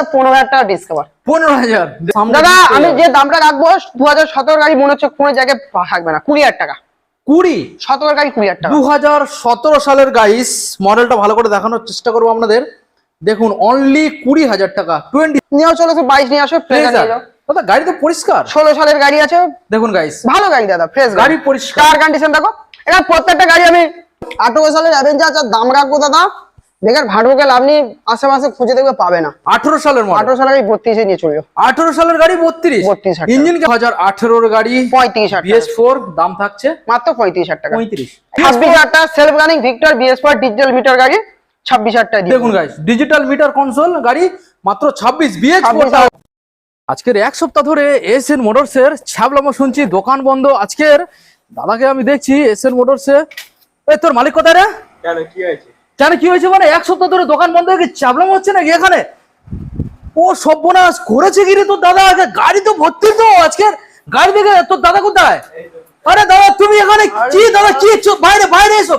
দাদা পনেরো হাজার টাকা ডিসকাভার পনেরো হাজার। দাদা আমি যে দামটা রাখব দু হাজার সতেরো গাড়ি মনে হচ্ছে কোনো জায়গায় থাকবে না কুড়ি হাজার টাকা। কুড়ি? সতেরো গাড়ি কুড়ি হাজার টাকা। দু হাজার সতেরো সালের গাইস মডেলটা ভালো করে দেখানোর চেষ্টা করব আপনাদের। দেখুন অনলি কুড়ি হাজার টাকা। টোয়েন্টি নিয়েও চলে বাইশ নিয়ে আসো দাদা গাড়ি তো পরিষ্কার। ষোলো সালের গাড়ি আছে। দেখুন গাইস ভালো গাড়ি দাদা ফ্রেশ গাড়ি। পরিষ্কার। কন্ডিশন দেখো। এটা প্রত্যেকটা গাড়ি আমি আঠারো সালের অ্যাভেঞ্জার দাম রাখব দাদা। বেকার লাভ নেই আশেপাশে খুঁজে দেখবে পাবে না। আঠেরো সালের মডেল আঠারো সালের গাড়ি বত্রিশে নিয়ে চলবে। আঠেরো সালের গাড়ি বত্রিশ। 32 হাজার। ইঞ্জিন হাজার আঠেরোর গাড়ি। পঁয়ত্রিশ বিএস ফোর দাম থাকছে? মাত্র পঁয়ত্রিশ হাজার টাকা। পঁয়ত্রিশ। ছাব্বিশ হাজার টাকা self running Victor BS four digital meter গাড়ি ছাব্বিশ হাজার টাকা দেখুন গাইস ডিজিটাল মিটার কনসোল গাড়ি মাত্র ছাব্বিশ বিএস আজকের এক সপ্তাহ ধরে এস এন মোটরসের ছ্যাবলামো শুনছি দোকান বন্ধ। আজকের দাদাকে আমি দেখছি এস এন মোটরসে এই তোর মালিক কোথায় রে? কেন কি হয়েছে? কেন কি হয়েছে মানে এক সপ্তাহ ধরে দোকান বন্ধ হয়ে গেছে চাবলাম হচ্ছে নাকি এখানে? ও সর্বনাশ করেছে কি রে তোর দাদা? আগে গাড়ি তো ভর্তি তো আজকের গাড়ি দেখে তোর দাদা কোথায়? আরে দাদা তুমি এখানে কি দাদা কি বাইরে বাইরে এসো।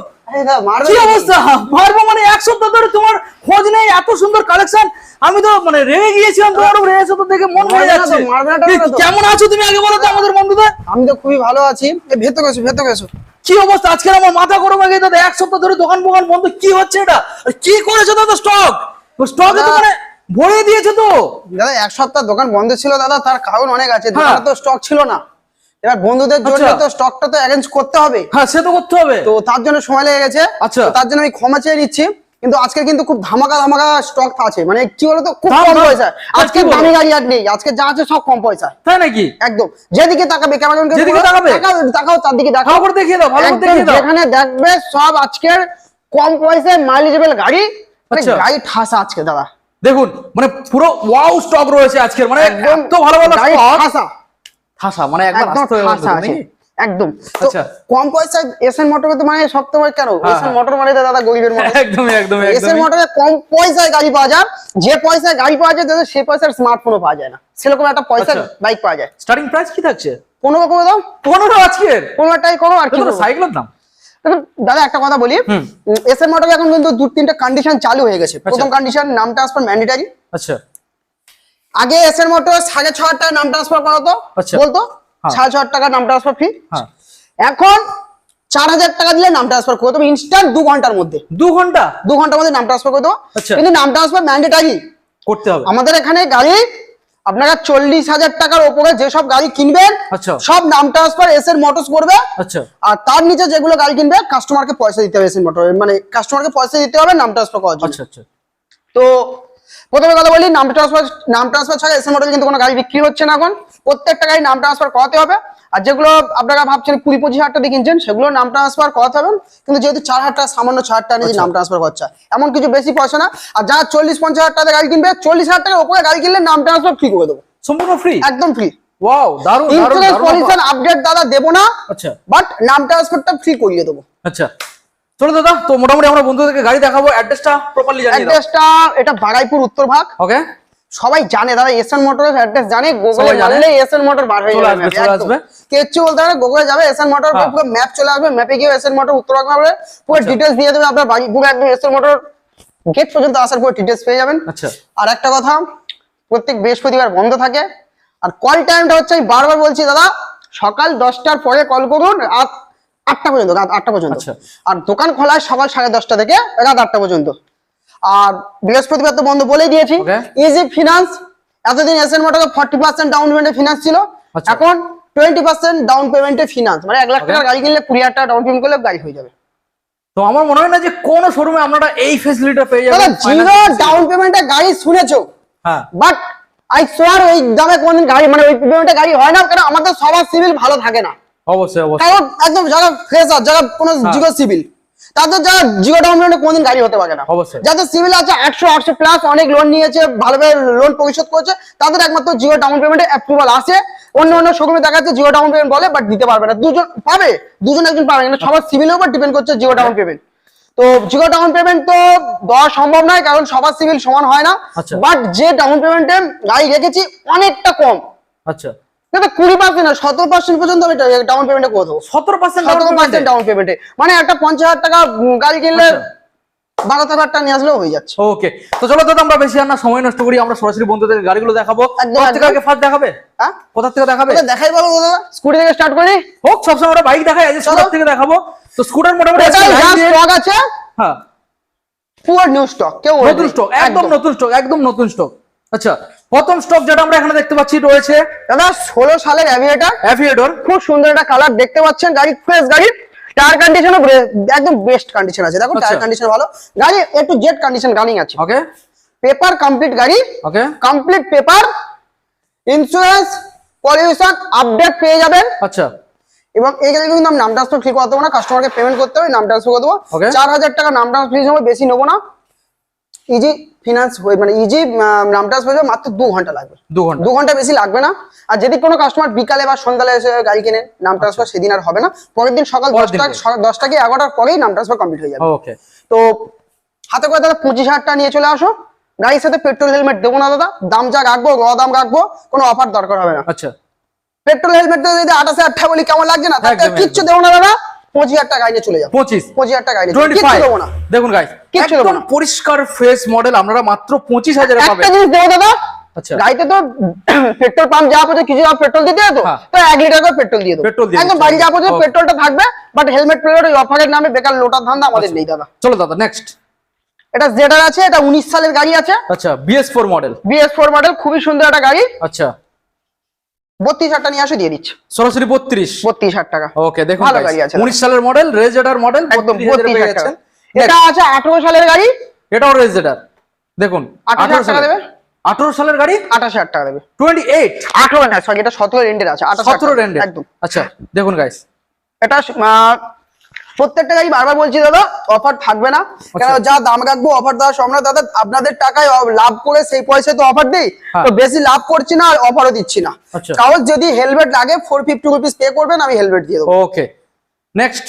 মারবে কি অবস্থা? পারব মানে এক সপ্তাহ ধরে তোমার খোঁজ নেই এত সুন্দর কালেকশন আমি তো মানে রেগে গিয়েছিলাম তোমার উপরে এসে তো দেখে মন ভরে মারবে যাচ্ছে। মারবে মারবে। কেমন আছো তুমি আগে বলো তো আমাদের বন্ধুদের? আমি তো খুবই ভালো আছি। ভেতর গেছো ভেতর গেছো কি অবস্থা? আজকে আমার মাথা গরম হয়ে গেছে দাদা এক সপ্তাহ ধরে দোকান বোকান বন্ধ কি হচ্ছে এটা? কি করেছ দাদা স্টক স্টক তো মানে ভরে দিয়েছে তো। দাদা এক সপ্তাহ দোকান বন্ধ ছিল দাদা তার কারণ অনেক আছে। হ্যাঁ। দোকানে তো স্টক ছিল না। এবার বন্ধুদের জন্য আচ্ছা। তো স্টকটা তো অ্যারেঞ্জ করতে হবে। হ্যাঁ সে তো করতে হবে। তো তার জন্য সময় লেগে গেছে। আচ্ছা। তার জন্য আমি ক্ষমা চেয়ে নিচ্ছি। কিন্তু আজকে কিন্তু খুব ধামাকা ধামাকা স্টক আছে। মানে কি বলতো খুব কম পয়সা। আজকে দামি গাড়ি আর নেই। আজকে যা আছে সব কম পয়সা। তাই নাকি? একদম। যেদিকে তাকাবে কেমন যেদিকে তাকাবে? তাকাও তার দিকে দেখাও করে দেখিয়ে দাও ভালো করে দেখিয়ে দাও। যেখানে দেখবে সব আজকের কম পয়সায় মাইলেজেবল গাড়ি। মানে আচ্ছা। গাড়ি ঠাসা আজকে দাদা। দেখুন মানে পুরো ওয়াও স্টক রয়েছে আজকের। মানে একদম। এত ভালো ভালো stock। ঠাসা। ঠাসা মানে একদম ঠাসা আছে? একদম। আচ্ছা। কম পয়সায় এসএন মোটর তো মানে কেন? হ্যাঁ, এসএন হ্যাঁ। মোটর মানে দাদা গরিবের মোটর একদমই একদমই এসএন মোটরে কম পয়সায় গাড়ি পাওয়া যায়। যে পয়সায় গাড়ি পাওয়া যায় সেই পয়সার স্মার্টফোনও পাওয়া যায় না। সেরকম একটা পয়সার আচ্ছা। বাইক পাওয়া যায়। স্টার্টিং প্রাইস কি থাকছে? পনেরো করে দাও। পনেরো আজকের। পনেরোটাই করো আর কি? সাইকেলের দাম। দাদা একটা কথা বলি। এসএন মোটরে এখন কিন্তু দু তিনটা কন্ডিশন চালু হয়ে গেছে। প্রথম কন্ডিশন নাম ট্রান্সফার ম্যান্ডেটারি আচ্ছা। আগে এসএন মোটর সাড়ে ছ হাজার টাকা নাম ট্রান্সফার করাতো। আচ্ছা। বলতো। সাড়ে ছ টাকা নাম ট্রান্সফার ফি হ্যাঁ। এখন চার হাজার টাকা দিলে নাম ট্রান্সফার করে দেবো ইনস্ট্যান্ট দু ঘণ্টার মধ্যে। দু ঘণ্টা? দু ঘণ্টার মধ্যে নাম ট্রান্সফার করে দেবো। আচ্ছা। কিন্তু নাম ট্রান্সফার ম্যান্ডেটারি করতে হবে। আমাদের এখানে গাড়ি আপনারা চল্লিশ হাজার টাকার ওপরে যেসব গাড়ি কিনবেন আচ্ছা। সব নাম ট্রান্সফার এসএন মোটরস করবে। আচ্ছা। আর তার নিচে যেগুলো গাড়ি কিনবে কাস্টমারকে পয়সা দিতে হবে মোটর মানে কাস্টমারকে পয়সা দিতে হবে নাম ট্রান্সফার করার জন্য। তো প্রথমে কথা বলি নাম ট্রান্সফার নাম ট্রান্সফার ছাড়া এসএন মোটর কিন্তু কোনো গাড়ি বিক্রি হচ্ছে না এখন। প্রত্যেকটা গাড়ি নাম ট্রান্সফার করাতে হবে। আর যেগুলো আপনারা ভাবছেন কুড়ি পঁচিশ হাজার টাকা দিয়ে কিনছেন সেগুলো নাম ট্রান্সফার করাতে হবে। কিন্তু যেহেতু চার হাজার টাকা সামান্য ছ হাজার টাকা নিয়ে নাম ট্রান্সফার করছে এমন কিছু বেশি পয়সা না। আর যারা চল্লিশ পঞ্চাশ হাজার টাকা গাড়ি কিনবে চল্লিশ হাজার টাকার উপরে গাড়ি কিনলে নাম ট্রান্সফার ফ্রি করে দেবো। সম্পূর্ণ ফ্রি একদম ফ্রি ওয়াও দারুণ ইন্স্যুরেন্স পলিউশন আপডেট দাদা দেবো না আচ্ছা। বাট নাম ট্রান্সফারটা ফ্রি করিয়ে দেবো। আচ্ছা। চলো দাদা তো মোটামুটি আমরা বন্ধুদেরকে গাড়ি দেখাবো অ্যাড্রেসটা প্রপারলি জানিয়ে দাও অ্যাড্রেসটা এটা বারাইপুর উত্তর ভাগ ওকে সবাই জানে দাদা এসএন মোটরের অ্যাড্রেস জানে গুগলে সবাই জানে। এসএন মোটর বার হয়ে যাবে চলে আসবে। কিচ্ছু বলতে হবে গুগলে যাবে এসএন মোটর হ্যাঁ। পুরো ম্যাপ চলে আসবে ম্যাপে গিয়ে এসএন মোটর উত্তর ভাগ হবে পুরো আচ্ছা। ডিটেলস দিয়ে দেবে আপনার বাড়ি পুরো একদম এসএন মোটর গেট পর্যন্ত আসার পর ডিটেলস পেয়ে যাবেন আচ্ছা আর একটা কথা প্রত্যেক বৃহস্পতিবার বন্ধ থাকে আর কল টাইমটা হচ্ছে আমি বারবার বলছি দাদা সকাল দশটার পরে কল করুন রাত আটটা পর্যন্ত রাত আটটা পর্যন্ত। আচ্ছা। আর দোকান খোলা সকাল সাড়ে দশটা থেকে রাত আটটা পর্যন্ত। আর বৃহস্পতিবার তো বন্ধ বলে দিয়েছি। ইজি ফিনান্স এতদিন SN motor forty percent down পেমেন্টে ফিনান্স ছিল। আচ্ছা। এখন টোয়েন্টি পার্সেন্ট ডাউন পেমেন্টে ফিনান্স মানে এক লাখ. টাকার গাড়ি কিনলে কুড়ি হাজার টাকা ডাউন পেমেন্ট করলে গাড়ি হয়ে যাবে। তো আমার মনে হয় না যে কোন শোরুমে আপনারা এই ফেসিলিটিটা পেয়ে যাবেন। জিরো ডাউন পেমেন্টে গাড়ি শুনেছো? হ্যাঁ। বাট আই সোয়ার ওই দামে কোনদিন গাড়ি মানে ওই পেমেন্টে গাড়ি হয় না কারণ আমাদের সবার সিভিল ভালো থাকে না। অবশ্যই অবশ্যই। কারণ একদম যারা ফ্রেশার যারা কোনো। সিভিল তাদের যারা জিরো ডাউন পেমেন্টে কোনদিন গাড়ি হতে পারে না। অবশ্যই। যাদের সিভিল আছে একশো আটশো প্লাস অনেক লোন নিয়েছে ভালোভাবে লোন পরিশোধ করেছে তাদের একমাত্র জিরো ডাউন পেমেন্টে অ্যাপ্রুভাল আসে। অন্য অন্য শোরুমে দেখা যাচ্ছে জিরো ডাউন পেমেন্ট বলে বাট দিতে পারবে না। দুজন পাবে দুজন একজন পাবে সবার সিভিলের উপর ডিপেন্ড করছে জিরো ডাউন পেমেন্ট তো জিরো ডাউন পেমেন্ট তো দেওয়া সম্ভব নয় কারণ সবার সিভিল সমান হয় না। আচ্ছা। বাট যে ডাউন পেমেন্টে গাড়ি রেখেছি অনেকটা কম। আচ্ছা। কুড়ি পার্সেন্ট না সতেরো পার্সেন্ট পর্যন্ত আমি ডাউন পেমেন্টে করে দেবো। সতেরো পার্সেন্ট সতেরো পার্সেন্ট ডাউন পেমেন্টে মানে একটা পঞ্চাশ হাজার টাকা গাড়ি কিনলে। বারো হাজার টাকা নিয়ে আসলেও হয়ে যাচ্ছে। ওকে। তো চলো দাদা আমরা বেশি আর না সময় নষ্ট করি আমরা সরাসরি বন্ধুদের গাড়িগুলো দেখাবো। থেকে ফার্স্ট দেখাবে? কোথা থেকে দেখাবে? দেখাই বলো দাদা স্কুটি থেকে স্টার্ট করি। হোক সবসময় আমরা বাইক দেখাই আজ স্কুটার থেকে দেখাবো। তো স্কুটার মোটামুটি স্টক আছে। হ্যাঁ। পুরো নিউ স্টক কেউ নতুন স্টক একদম নতুন স্টক একদম নতুন স্টক আচ্ছা প্রথম স্টক যেটা আমরা এখানে দেখতে পাচ্ছি রয়েছে দাদা ষোলো সালের অ্যাভিয়েটার। অ্যাভিয়েডর। খুব সুন্দর একটা কালার দেখতে পাচ্ছেন গাড়ি ফ্রেশ গাড়ি। টায়ার কন্ডিশনও একদম বেস্ট কন্ডিশন আছে। দেখো আচ্ছা। টায়ার কন্ডিশন ভালো। গাড়ি একটু জেড কন্ডিশন গাড়ি আছে। ওকে পেপার কমপ্লিট গাড়ি। Okay complete paper insurance pollution update পেয়ে যাবেন। আচ্ছা। এবং এই গাড়ি কিন্তু নাম ট্রান্সফার ফ্রি করতে দেবো না কাস্টমারকে পেমেন্ট করতে হবে নাম ট্রান্সফার করে দেবো. চার হাজার টাকা নাম ট্রান্সফার ফ্রি নেব বেশি নেব না। ইজি ফিনান্স হয়ে মানে ইজি নাম ট্রান্সফার হয়ে মাত্র দু ঘণ্টা লাগবে। দু ঘণ্টা। দু ঘণ্টা বেশি লাগবে না। আর যদি কোনো কাস্টমার বিকালে বা সন্ধ্যালে এসে গাড়ি কেনেন নাম ট্রান্সফার সেদিন আর হবে না। পরের দিন সকাল দশটা দশটা কি এগারোটার পরেই নাম ট্রান্সফার কমপ্লিট হয়ে যাবে। ওকে তো হাতে করে দাদা পঁচিশ হাজার টাকা নিয়ে চলে আসো। গাড়ির সাথে পেট্রোল হেলমেট দেবো না দাদা। দাম যা রাখব র দাম রাখব কোনো অফার দরকার হবে না। আচ্ছা। পেট্রোল হেলমেট যদি আঠাশ টাকা বলি কেমন লাগছে না? কিচ্ছু দেবো না দাদা। পঁচিশ হাজার টাকা নিয়ে চলে যাব। পঁচিশ। পঁচিশ হাজার টাকা নিয়ে টোয়েন্টি ফাইভ দেবো না। দেখুন একদম পরিষ্কার ফ্রেশ মডেল আপনারা মাত্র পঁচিশ হাজারে একটা জিনিস দেবো দাদা আচ্ছা। গাড়িতে তো পেট্রোল পাম্প যা কিছু পেট্রোল দিতে তো হ্যাঁ। তো এক লিটার করে পেট্রোল দিয়ে দেবো। পেট্রোল একদম। বাড়ি যা পেট্রোলটা থাকবে বাট হেলমেট প্লেট ওই অফারের নামে বেকার লোটার ধান্দা আমাদের আচ্ছা। নেই দাদা। চলো দাদা নেক্সট এটা জেডার আছে এটা উনিশ সালের গাড়ি আছে। আচ্ছা BS four model BS four model খুবই সুন্দর একটা গাড়ি। আচ্ছা। বত্রিশ হাজার টাকা নিয়ে আসে দিয়ে দিচ্ছে। সরাসরি বত্রিশ? বত্রিশ হাজার টাকা। ওকে দেখুন ভালো গাড়ি আছে। উনিশ সালের মডেল রেজেডার মডেল একদম বত্রিশ বত্রিশ হাজার টাকা। এটা আছে আঠারো সালের গাড়ি? এটাও রেজেডার দেখুন আঠারো টাকা দেবে? আঠারো সালের গাড়ি? আঠাশ হাজার টাকা দেবে। টোয়েন্টি এইট আঠারো না সরি এটা সতেরো রেন্ডের আছে সতেরো টাকা। একদম। আচ্ছা দেখুন গাইস এটা প্রত্যেকটা গাড়ি বারবার বলছি দাদা অফার থাকবে না। কেন আচ্ছা। যা দাম রাখব অফার দেওয়া সম্ভব দাদা আপনাদের টাকায় লাভ করে সেই পয়সায় তো অফার দিই। হ্যাঁ। তো বেশি লাভ করছি না আর অফারও দিচ্ছি না। আচ্ছা। কারণ যদি হেলমেট লাগে ফোর ফিফটি রুপিস পে করবেন আমি হেলমেট দিয়ে দেবো। ওকে নেক্সট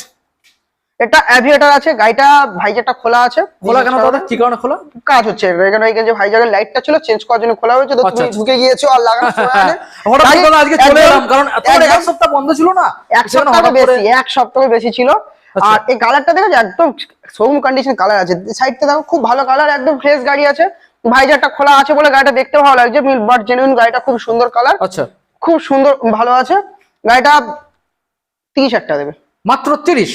এটা অ্যাভিয়েটার আছে গাড়িটা ভাইজারটা খোলা আছে। খোলা কেন দাদা? কি কারণে খোলা? কাজ হচ্ছে যে ভাইজারের লাইটটা ছিল চেঞ্জ করার জন্য খোলা হয়েছে তো তুমি আচ্ছা। ঢুকে গিয়েছো আর আজকে চলে এলাম কারণ এক সপ্তাহ বন্ধ ছিল না? এক সপ্তাহ বেশি এক সপ্তাহ বেশি ছিল। আর এই কালারটা দেখো একদম শোরুম কন্ডিশন কালার আছে। সাইডটা দেখো খুব ভালো কালার একদম ফ্রেশ গাড়ি আছে। ভাইজারটা খোলা আছে বলে গাড়িটা দেখতে ভালো লাগছে বাট জেনুইন গাড়িটা খুব সুন্দর কালার আচ্ছা। খুব সুন্দর ভালো আছে। গাড়িটা তিরিশ হাজার টাকা দেবে। মাত্র তিরিশ?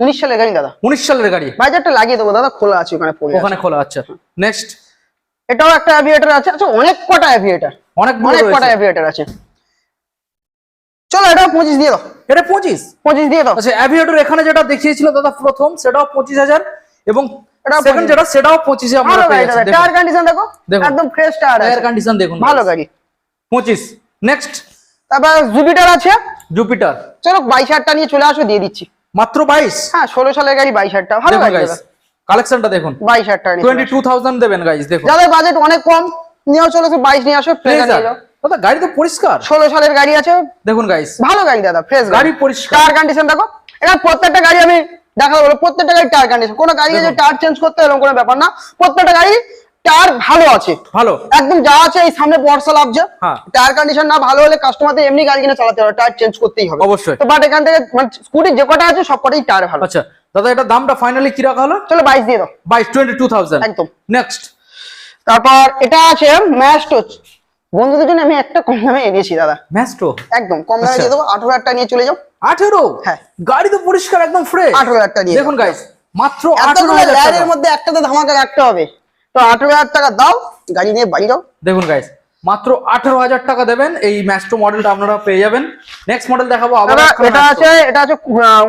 উনিশ সালের গাড়ি দাদা। উনিশ সালের গাড়ি? ভাইজারটা লাগিয়ে দেবো দাদা খোলা আছে ওখানে পড়ে ওখানে খোলা আছে নেক্সট এটাও একটা অ্যাভিয়েটার আছে আচ্ছা অনেক কটা অ্যাভিয়েটার অনেক অনেক কটা অ্যাভিয়েটার আছে। চলো এটাও পঁচিশ দিয়ে দাও। এটা পঁচিশ? পঁচিশ দিয়ে দাও। আচ্ছা অ্যাভিয়েটর এখানে যেটা দেখিয়েছিল দাদা প্রথম সেটাও পঁচিশ হাজার। এবং সেকেন্ড যেটা সেটাও পঁচিশে আমরা পেয়ে যাচ্ছি। টায়ার কন্ডিশন দেখো একদম ফ্রেশ টায়ার টায়ার কন্ডিশন দেখুন ভালো গাড়ি। পঁচিশ নেক্সট তারপর জুপিটার আছে। জুপিটার চলো বাইশ হাজারটা নিয়ে চলে আসো দিয়ে দিচ্ছি। মাত্র বাইশ? হ্যাঁ ষোলো সালের গাড়ি বাইশ ভালো গাড়ি কালেকশনটা দেখুন। বাইশ হাজার টাকা টোয়েন্টি টু থাউজেন্ড দেবেন দেখুন। যাদের বাজেট অনেক কম নিয়েও চলে বাইশ নিয়ে আসো দাদা গাড়ি তো পরিষ্কার। ষোলো সালের গাড়ি আছে। দেখুন গাইস ভালো গাড়ি দাদা ফ্রেশ গাড়ি পরিষ্কার। টায়ার কন্ডিশন দেখো। এটা প্রত্যেকটা গাড়ি আমি দেখা বলো প্রত্যেকটা গাড়ি টায়ার কন্ডিশন কোনো গাড়ি যে টায়ার চেঞ্জ করতে এরকম কোনো ব্যাপার না। প্রত্যেকটা গাড়ি টায়ার ভালো আছে। ভালো। একদম যা আছে এই সামনে বর্ষা লাগছে। হ্যাঁ। টায়ার কন্ডিশন না ভালো হলে কাস্টমারদের এমনি গাড়ি কিনে চালাতে হবে টায়ার চেঞ্জ করতেই হবে। অবশ্যই। তো বাট এখান থেকে মানে স্কুটি যে কটা আছে সব কটাই টায়ার ভালো। আচ্ছা দাদা এটা দামটা ফাইনালি কি রাখা হলো? চলো বাইশ দিয়ে দাও। বাইশ টোয়েন্টি টু থাউজেন্ড একদম। নেক্সট তারপর এটা আছে ম্যাস্টো বন্ধুদের জন্য আমি একটা কম দামে এনেছি দাদা। ম্যাস্ট্রো একদম কম দামে আচ্ছা। দিয়ে দেবো। আঠারো হাজার টাকা নিয়ে চলে যাও। আঠেরো? হ্যাঁ। গাড়ি তো পরিষ্কার একদম ফ্রেশ আঠারো হাজার টাকা নিয়ে দেখুন গাইস মাত্র আঠেরো হাজার। মধ্যে একটাতে ধামাকা রাখতে হবে। তো আঠারো হাজার টাকা দাও গাড়ি নিয়ে বাড়ি যাও। দেখুন গাইস মাত্র আঠেরো হাজার টাকা দেবেন। এই ম্যাস্ট্রো মডেলটা আপনারা পেয়ে যাবেন। নেক্সট মডেল দেখাবো আবার এটা আছে এটা আছে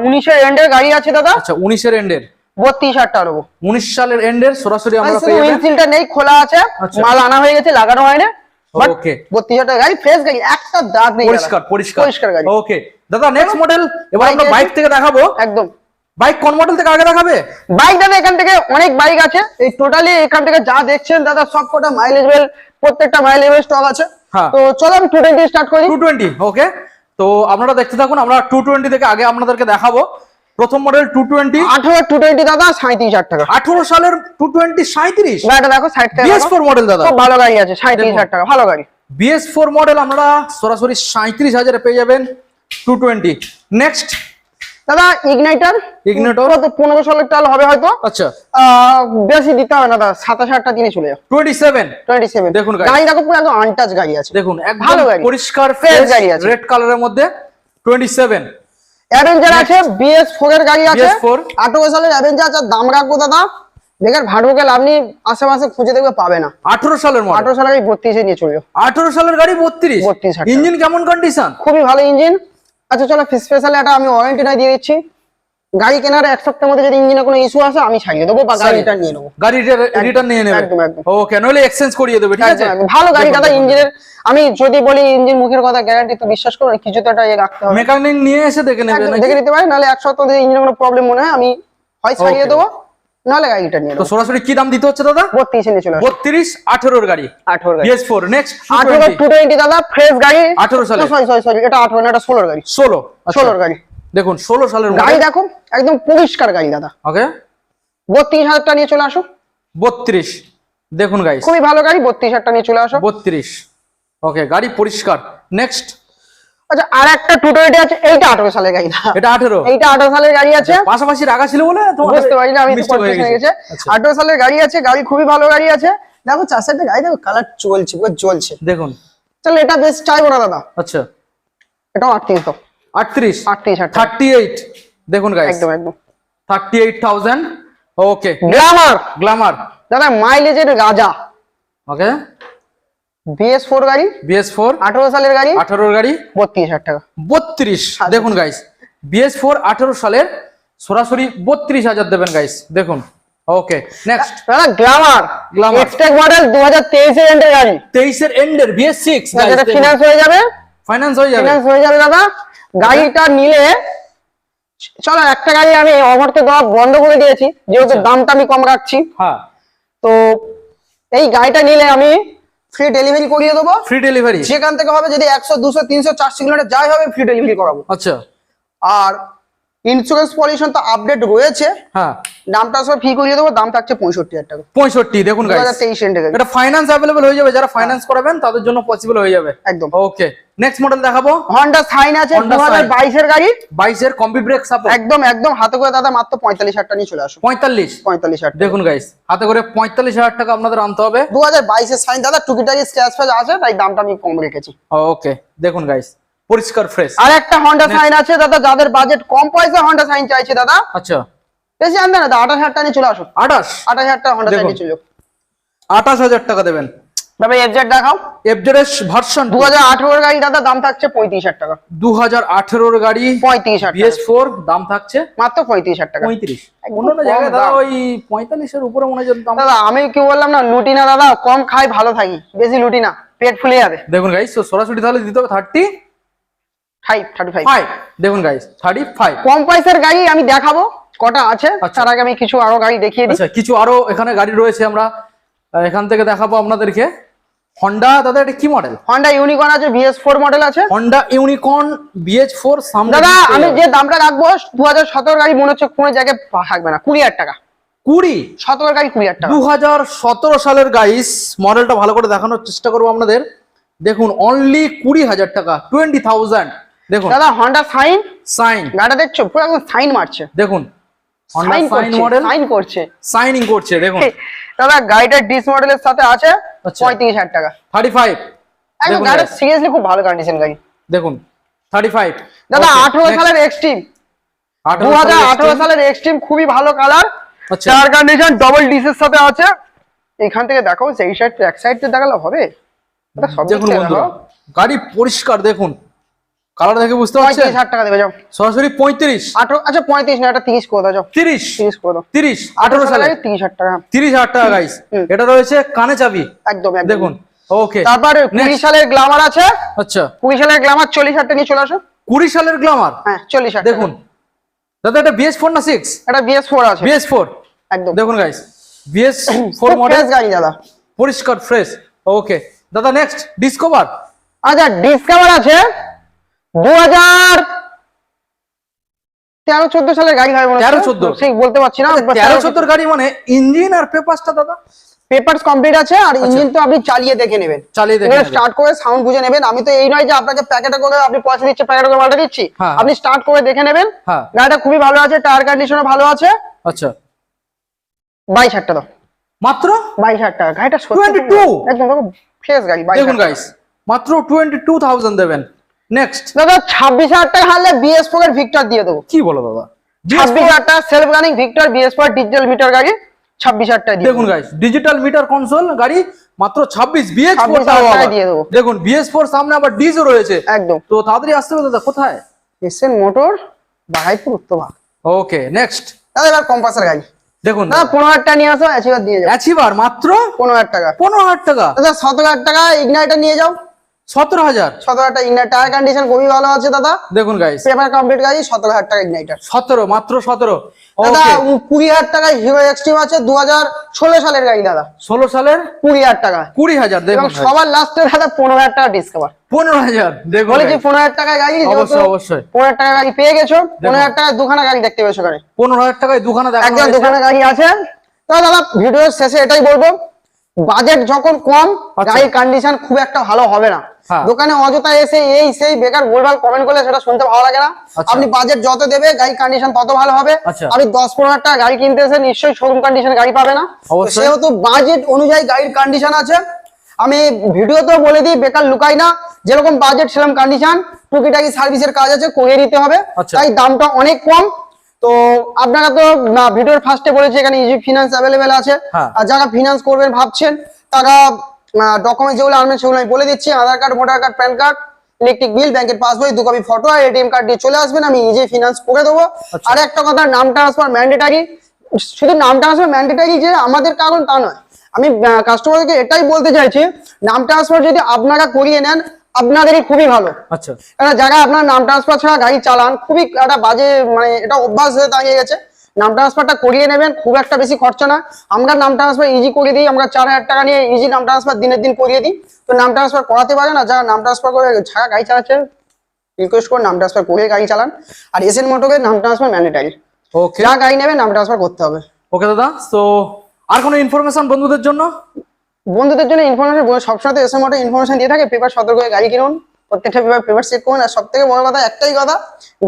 উনিশের এন্ডের গাড়ি আছে দাদা। আচ্ছা উনিশের এন্ডের বত্রিশ হাজার টাকা দেবো উনিশ সালের এন্ডের সরাসরি আমরা পেয়ে নেই খোলা আছে। আচ্ছা। মাল আনা হয়ে গেছে লাগানো হয়নি Okay. বত্রিশ হাজার গাড়ি ফ্রেশ গাড়ি একটা দাগ নেই পরিষ্কার পরিষ্কার। পরিষ্কার গাড়ি। ওকে দাদা নেক্সট মডেল এবার আমরা বাইক থেকে দেখাবো। একদম। বাইক কোন মডেল থেকে আগে দেখাবে? বাইক দাদা এখান থেকে অনেক বাইক আছে। এই টোটালি এখান থেকে যা দেখছেন দাদা সব কটা প্রত্যেকটা স্টক আছে। হ্যাঁ। তো চলো আমি স্টার্ট করি। ওকে তো আপনারা দেখতে থাকুন আমরা টু টোয়েন্টি থেকে আগে আপনাদেরকে দেখাবো। প্রথম মডেল টু টোয়েন্টি আঠারো টু টোয়েন্টি দাদা সাঁত্রিশ হাজার টাকা। আঠারো সালের টু টোয়েন্টি সাঁত্রিশ গাড়িটা দেখো সাইড বিএস ফোর মডেল দাদা। ভালো গাড়ি আছে সাঁত্রিশ হাজার টাকা ভালো গাড়ি। বিএস ফোর মডেল আমরা সরাসরি সাঁত্রিশ হাজারে পেয়ে যাবেন টু টোয়েন্টি নেক্সট দাদা ইগনাইটার Igniter? কত পনেরো ষোলো টাল হবে হয়তো? আচ্ছা। বেশি দিতে হবে না দাদা সাতাশ হাজার টাকা দিনে চলে যাও টোয়েন্টি সেভেন টোয়েন্টি সেভেন দেখুন গাড়ি। দেখো পুরো একদম আনটাচ গাড়ি আছে। দেখুন একদম ভালো গাড়ি। পরিষ্কার ফ্রেশ গাড়ি আছে। রেড কালারের মধ্যে টোয়েন্টি সেভেন অ্যাভেঞ্জার আছে বিএস ফোর এর গাড়ি আছে। BS4 আঠারো সালের অ্যাভেঞ্জার আছে দাম রাখব দাদা। বেকার ভাড়ুকে আপনি আশেপাশে খুঁজে দেখবে পাবে না। আঠারো সালের আঠারো সালের গাড়ি বত্রিশে নিয়ে চলবে। আঠারো সালের গাড়ি বত্রিশ। 32 হাজার। ইঞ্জিন কেমন কন্ডিশন খুবই ভালো ইঞ্জিন আচ্ছা চলো স্পেশাল একটা আমি ওয়ারেন্টি নাই দিয়ে দিচ্ছি। গাড়ি কেনার এক সপ্তাহের মধ্যে যদি ইঞ্জিনে কোনো ইস্যু আসে আমি ছাড়িয়ে দেবো বা গাড়িটা নিয়ে নেব। গাড়ি রিটার্ন নিয়ে নেবে। একদম, একদম। ওকে নইলে এক্সচেঞ্জ করিয়ে দেবে ঠিক আছে। ভালো গাড়ি দাদা ইঞ্জিনের আমি যদি বলি ইঞ্জিন মুখের কথা গ্যারান্টি তো বিশ্বাস করো কিছু তো একটা ইয়ে রাখতে হবে। মেকানিক নিয়ে এসে দেখে নেবে দেখে নিতে পারি নাহলে এক সপ্তাহ যদি ইঞ্জিনে কোনো প্রবলেম মনে হয় আমি হয় Okay. দেবো নাহলে গাড়িটা নিয়ে তো সরাসরি কি দাম দিতে হচ্ছে দাদা? বত্রিশে নিয়ে চলে আসো বত্রিশ আঠেরোর গাড়ি। আঠেরো গাড়ি। বিএস ফোর নেক্সট আঠেরো টু টোয়েন্টি দাদা ফ্রেশ গাড়ি। 18 সালের। সরি সরি সরি এটা আঠেরো না এটা ষোলোর গাড়ি। ষোলো ষোলোর গাড়ি। দেখুন ষোলো সালের গাড়ি দেখো একদম পরিষ্কার গাড়ি দাদা। ওকে বত্রিশ হাজারটা নিয়ে চলে আসো। বত্রিশ। দেখুন গাইস খুবই ভালো গাড়ি বত্রিশ হাজারটা নিয়ে চলে আসো। বত্রিশ। ওকে গাড়ি পরিষ্কার। নেক্সট আচ্ছা আর একটা টু টোয়েন্টি আছে এইটা আঠেরো সালের গাড়ি না এটা আঠেরো? এইটা আঠারো সালের গাড়ি আছে। পাশাপাশি রাখা ছিল বলে বুঝতে পারি না আমি গেছে। আচ্ছা, আঠারো সালের গাড়ি আছে গাড়ি খুবই ভালো গাড়ি আছে। দেখো চার গাড়ি দেখো কালার চলছে পুরো জ্বলছে দেখুন। চলো এটা বেশ চাইব না দাদা। আচ্ছা। এটাও আটত্রিশ আটত্রিশ। থার্টি এইট দেখুন একদম একদম। Thirty eight thousand okay Glamour Glamour দাদা মাইলেজের রাজা। ওকে বিএস ফোর গাড়ি। বিএস ফোর আঠারো সালের গাড়ি। আঠারোর গাড়ি। বত্রিশ হাজার টাকা। বত্রিশ। দেখুন গাইস বিএস ফোর আঠারো সালের সরাসরি বত্রিশ হাজার দেবেন গাইস দেখুন। ওকে নেক্সট দাদা গ্লামার Glamour। এক্সটেক মডেল দু হাজার তেইশের এন্ডের গাড়ি। তেইশের এন্ডের বিএস সিক্স যেটা ফিনান্স হয়ে যাবে। ফাইন্যান্স হয়ে যাবে। ফিনান্স হয়ে যাবে দাদা। গাড়িটা নিলে চলো একটা গাড়ি আমি অফারতে দেওয়া বন্ধ করে দিয়েছি যেহেতু আচ্ছা। দামটা আমি কম রাখছি। হ্যাঁ। তো এই গাড়িটা নিলে আমি ফ্রি ডেলিভারি করিয়ে দেবো। ফ্রি ডেলিভারি যেখান থেকে হবে যদি একশো দুশো তিনশো চারশো কিলোমিটার যাই হবে ফ্রি ডেলিভারি করাবো। আচ্ছা। আর ইন্স্যুরেন্স পলিউশন তো আপডেট রয়েছে। হ্যাঁ। দামটা সব ফি করিয়ে দেবো দাম থাকছে পঁয়ষট্টি হাজার টাকা। পঁয়ষট্টি দেখুন এটা ফাইন্যান্স অ্যাভেলেবল হয়ে যাবে যারা ফাইন্যান্স করাবেন তাদের জন্য পসিবল হয়ে যাবে। একদম। ওকে নেক্সট মডেল দেখাবো। হন্ডা সাইন আছে দু হাজার বাইশের গাড়ি। বাইশের কম্বি ব্রেক সাপোর্ট একদম একদম হাতে করে দাদা মাত্র পঁয়তাল্লিশ হাজার টাকা নিয়ে চলে আসো পঁয়তাল্লিশ। পঁয়তাল্লিশ হাজার দেখুন গাইস হাতে করে পঁয়তাল্লিশ হাজার টাকা আপনাদের আনতে হবে। দু হাজার বাইশের সাইন দাদা টুকিটাকি স্ক্র্যাচ ফ্যাচ আছে তাই দামটা আমি কম রেখেছি। ওকে দেখুন গাইস পরিষ্কার ফ্রেশ আর একটা হন্ডা সাইন আছে দাদা যাদের বাজেট কম পয়সা হন্ডা সাইন চাইছে দাদা। আচ্ছা। বেশি আনবে না আঠাশ হাজার টাকা নিয়ে চলে আসো। আঠাশ? আঠাশ হাজার টাকা হন্ডা সাইন নিয়ে চলে। আঠাশ হাজার টাকা দেবেন। তবে এফজেড দেখাও। ভার্সন গাড়ি দাদা দাম থাকছে পঁয়ত্রিশ হাজার টাকা। গাড়ি টাকা। দাম থাকছে মাত্র পঁয়ত্রিশ হাজার টাকা। জায়গায় দাদা। ওই উপরে মনে হয় দাম দাদা আমি কি বললাম না লুটি না দাদা কম খাই ভালো থাকি। বেশি লুটি না পেট ফুলে যাবে। দেখুন গাইস তো সরাসরি তাহলে দিতে হবে thirty five thirty five five দেখুন গাইস থার্টি ফাইভ কম পয়সার গাড়ি আমি দেখাবো। কটা আছে? আচ্ছা। তার আগে আমি কিছু আরও গাড়ি দেখিয়ে দিই। আচ্ছা কিছু আরও এখানে গাড়ি রয়েছে আমরা এখান থেকে দেখাবো আপনাদেরকে। হন্ডা দাদা এটা কি মডেল হন্ডা ইউনিকর্ন আছে বিএস ফোর মডেল আছে। হন্ডা ইউনিকর্ন বিএচ ফোর দাদা আমি যে দামটা রাখব দু হাজার সতেরো গাড়ি মনে হচ্ছে কোনো জায়গায় থাকবে না কুড়ি হাজার টাকা। কুড়ি? সতেরো গাড়ি কুড়ি হাজার টাকা। দু হাজার সতেরো সালের গাইস মডেলটা ভালো করে দেখানোর চেষ্টা করব আপনাদের। দেখুন অনলি কুড়ি হাজার টাকা টোয়েন্টি থাউজেন্ড দেখুন। দাদা হন্ডা সাইন সাইন গাড়িটা দেখছ? পুরো একদম সাইন মারছে। দেখুন হন্ডা সাইন মডেল সাইন করছে। সাইনিং করছে দেখুন। দাদা গাড়িটা ডিস মডেলের সাথে আছে। পঁয়ত্রিশ হাজার টাকা। একদম সিরিয়াসলি খুব ভালো কন্ডিশন গাড়ি। দেখুন থার্টি ফাইভ দাদা আঠারো সালের এক্সট্রিম সালের এক্সট্রিম খুবই ভালো কালার আচ্ছা। চার কন্ডিশন ডবল ডিসের সাথে আছে। এখান থেকে দেখো সেই সাইড এক সাইড দেখালে হবে। ওটা সব দিক দেখুন বন্ধুরা গাড়ি পরিষ্কার দেখুন। কালার দেখে বুঝতে পারছেন? হাজার টাকা দেবে যাও। সরাসরি পঁয়ত্রিশ। আঠারো আচ্ছা পঁয়ত্রিশ না এটা তিরিশ করে দাও যাও। তিরিশ? তিরিশ করে দাও। তিরিশ? আঠারো সালে? তিরিশ হাজার টাকা। তিরিশ হাজার টাকা গাইস এটা রয়েছে কানে চাবি। একদম একদম। দেখুন। ওকে তারপর কুড়ি Next. সালের গ্লামার আছে? আচ্ছা। কুড়ি সালের গ্লামার চল্লিশ হাজার টাকা নিয়ে চলে আসো। কুড়ি সালের গ্লামার হ্যাঁ চল্লিশ হাজার দেখুন। দাদা এটা বিএস ফোর না সিক্স এটা বিএস ফোর আছে। বিএস ফোর একদম। দেখুন guys BS four model fresh গাড়ি দাদা। পরিষ্কার ফ্রেশ ওকে দাদা নেক্সট ডিসকভার আচ্ছা ডিসকাভার আছে? দু হাজার তেরো চোদ্দ সালের গাড়ি হয় মনে হচ্ছে। 13 14 ঠিক বলতে পারছি না তেরো চোদ্দোর গাড়ি মানে ইঞ্জিন আর পেপারসটা দাদা? পেপারস কমপ্লিট আছে আর ইঞ্জিন তো আপনি চালিয়ে দেখে নেবেন। চালিয়ে দেখে স্টার্ট করে সাউন্ড বুঝে নেবেন। আমি তো এই নয় যে আপনাকে প্যাকেটে করে আপনি পয়সা দিচ্ছে প্যাকেটে করে মালটা দিচ্ছি। হ্যাঁ। আপনি স্টার্ট করে দেখে নেবেন। হ্যাঁ। গাড়িটা খুবই ভালো আছে টায়ার কন্ডিশনও ভালো আছে। আচ্ছা। বাইশ হাজার টাকা দাও। মাত্র? বাইশ হাজার টাকা। গাড়িটা সত্যি 22 একদম ফ্রেশ গাড়ি দেখুন গাইস মাত্র টোয়েন্টি টু থাউজেন্ড দেবেন। নেক্সট দাদা ছাব্বিশ হাজার টাকা হারলে বিএস ফোর এর ভিক্টর দিয়ে দেবো। কি বলো দাদা? ছাব্বিশ হাজার টাকা self running Victor BS four digital meter গাড়ি ছাব্বিশ হাজার টাকা দেখুন গাইস ডিজিটাল মিটার কনসোল গাড়ি মাত্র ছাব্বিশ বিএস 26,000 দিয়ে দেবো। দেখুন বিএস ফোর সামনে আবার ডিজও রয়েছে। একদম। তো তাড়াতাড়ি আসতে হবে দাদা কোথায়? SN motor Bahaipur Uttarbhag okay next দাদা এবার কম্পাসের গাড়ি। দেখুন দাদা পনেরো হাজার টাকা নিয়ে আসো অ্যাচিভার দিয়ে যাও অ্যাচিভার মাত্র পনেরো হাজার টাকা। পনেরো হাজার টাকা? দাদা সতেরো হাজার টাকা ইগনাইটার নিয়ে যাও। সতেরো হাজার। সতেরো হাজার টাকা টায়ার কন্ডিশন খুবই ভালো আছে দাদা। দেখুন গাইস পেপার কমপ্লিট গাড়ি সতেরো হাজার টাকা ইগনাইটার সতেরো মাত্র সতেরো। দাদা কুড়ি হাজার টাকায় হিরো এক্সট্রিম আছে দু হাজার ষোলো সালের গাড়ি দাদা। ষোলো সালের? কুড়ি হাজার টাকা। কুড়ি হাজার দেখুন সবার লাস্টে দাদা পনেরো হাজার টাকা ডিসকাভার পনেরো হাজার দেখুন বলেছি পনেরো হাজার টাকায় গাড়ি অবশ্যই অবশ্যই। পনেরো হাজার টাকা গাড়ি পেয়ে গেছো পনেরো হাজার টাকায় দুখানা গাড়ি দেখতে পেয়েছ গাড়ি পনেরো হাজার টাকায় দুখানা দেখা একদম দুখানা গাড়ি আছে। তো দাদা ভিডিওর শেষে এটাই বলব। বাজেট যখন কম আচ্ছা। গাড়ির কন্ডিশন খুব একটা ভালো হবে না। হ্যাঁ। দোকানে অযথা এসে এই সেই বেকার ভুলভাল কমেন্ট করলে সেটা শুনতে ভালো লাগে না। আচ্ছা। আপনি বাজেট যত দেবে গাড়ির কন্ডিশন তত ভালো হবে। আচ্ছা। আপনি দশ পনেরো হাজার টাকা গাড়ি কিনতে এসে নিশ্চয়ই শোরুম কন্ডিশন গাড়ি পাবে না। সেহেতু বাজেট অনুযায়ী গাড়ির কন্ডিশন আছে। আমি ভিডিওতেও বলে দিই বেকার লুকাই না। যেরকম বাজেট সেরকম কন্ডিশন টুকিটাকি সার্ভিসের কাজ আছে করিয়ে দিতে হবে। তাই দামটা অনেক কম। তো আপনারা তো ভিডিওর ফার্স্টে বলেছি এখানে ইজি ফিনান্স অ্যাভেলেবেল আছে হ্যাঁ। আর যারা ফিনান্স করবেন ভাবছেন তারা ডকুমেন্ট যেগুলো আনবেন সেগুলো আমি বলে দিচ্ছি Aadhaar card voter card PAN card electric bill ব্যাংকের পাসবই দু কপি ফটো আর এটিএম কার্ড দিয়ে চলে আসবেন আমি নিজে ফিনান্স করে দেবো আচ্ছা। আর একটা কথা নাম ট্রান্সফার ম্যান্ডেটারি শুধু নাম ট্রান্সফার ম্যান্ডেটারি যে আমাদের কারণ তা নয় আমি কাস্টমারকে এটাই বলতে চাইছি নাম ট্রান্সফার যদি আপনারা করিয়ে নেন আপনাদেরই খুবই ভালো। আচ্ছা। যারা আপনার নাম ট্রান্সফার ছাড়া গাড়ি চালান খুবই একটা বাজে মানে এটা অভ্যাস হয়ে দাঁড়িয়ে গেছে। নাম ট্রান্সফারটা করিয়ে নেবেন খুব একটা বেশি খরচা না। আমরা নাম ট্রান্সফার ইজি করে দিই আমরা চার হাজার টাকা নিয়ে ইজি নাম ট্রান্সফার দিনের দিন করিয়ে দিই। তো নাম ট্রান্সফার করাতে পারে না যারা নাম ট্রান্সফার করে ছাড়া গাড়ি চালাচ্ছে রিকোয়েস্ট করে নাম ট্রান্সফার করে গাড়ি চালান। আর এসএন মোটরের নাম ট্রান্সফার ম্যান্ডেটারি ওকে যা গাড়ি নেবে নাম ট্রান্সফার করতে হবে। ওকে দাদা। তো আর কোনো ইনফরমেশন বন্ধুদের জন্য? বন্ধুদের জন্য ইনফরমেশন সবসময় তো এসএন মোটর ইনফরমেশন দিয়ে থাকে পেপার সতর্ক হয়ে গাড়ি কিনুন প্রত্যেকটা পেপার পেপার চেক করুন আর সব থেকে বড় কথা একটাই কথা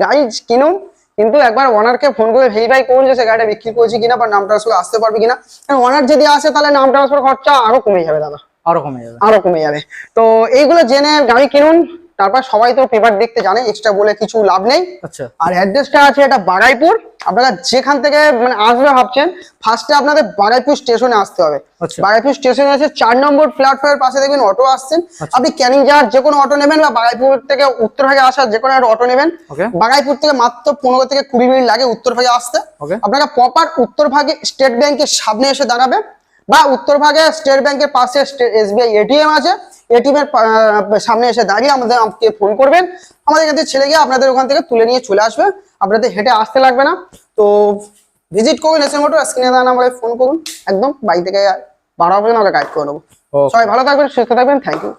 গাড়ি কিনুন কিন্তু একবার ওনারকে ফোন করে ভেরিফাই করুন যে সে গাড়িটা বিক্রি করছি কিনা বা নাম ট্রান্সফার আসতে পারবে কিনা। ওনার যদি আসে তাহলে নাম ট্রান্সফার খরচা আরও কমে যাবে দাদা। আরও কমে যাবে। আরও কমে যাবে। তো এইগুলো জেনে গাড়ি কিনুন তারপর সবাই তো পেপার দেখতে জানে এক্সট্রা বলে কিছু লাভ নেই আচ্ছা আর অ্যাড্রেসটা আছে এটা বাগাইপুর আপনারা যেখান থেকে মানে আসবে ভাবছেন ফার্স্টে আপনাদের বাগাইপুর স্টেশনে আসতে হবে আচ্ছা। বাগাইপুর স্টেশনে আছে চার নম্বর প্ল্যাটফর্মের পাশে দেখবেন অটো আসছেন আচ্ছা। আপনি ক্যানিং যাওয়ার যে কোনো অটো নেবেন বা বাগাইপুর থেকে উত্তরভাগে আসার যে কোনো একটা অটো নেবেন. বাগাইপুর থেকে মাত্র পনেরো থেকে কুড়ি মিনিট লাগে উত্তরভাগে আসতে. আপনাকে প্রপার উত্তরভাগে স্টেট ব্যাংকের সামনে এসে দাঁড়াবে বা উত্তর ভাগে স্টেট ব্যাংকের পাশে এসবিআই এটিএম আছে। এটিএম এর সামনে এসে দাঁড়িয়ে আমাদের আমাকে ফোন করবেন। আমাদের কাছে ছেলে গিয়ে আপনাদের ওখান থেকে তুলে নিয়ে চলে আসবে। আপনাদের হেঁটে আসতে লাগবে না। তো ভিজিট করুন এসে মোটর স্ক্রিনে দেওয়া নাম্বারে ফোন করুন। একদম বাড়ি থেকে বারো পর্যন্ত আমরা গাইড করে নেব. সবাই ভালো থাকবেন সুস্থ থাকবেন। Thank you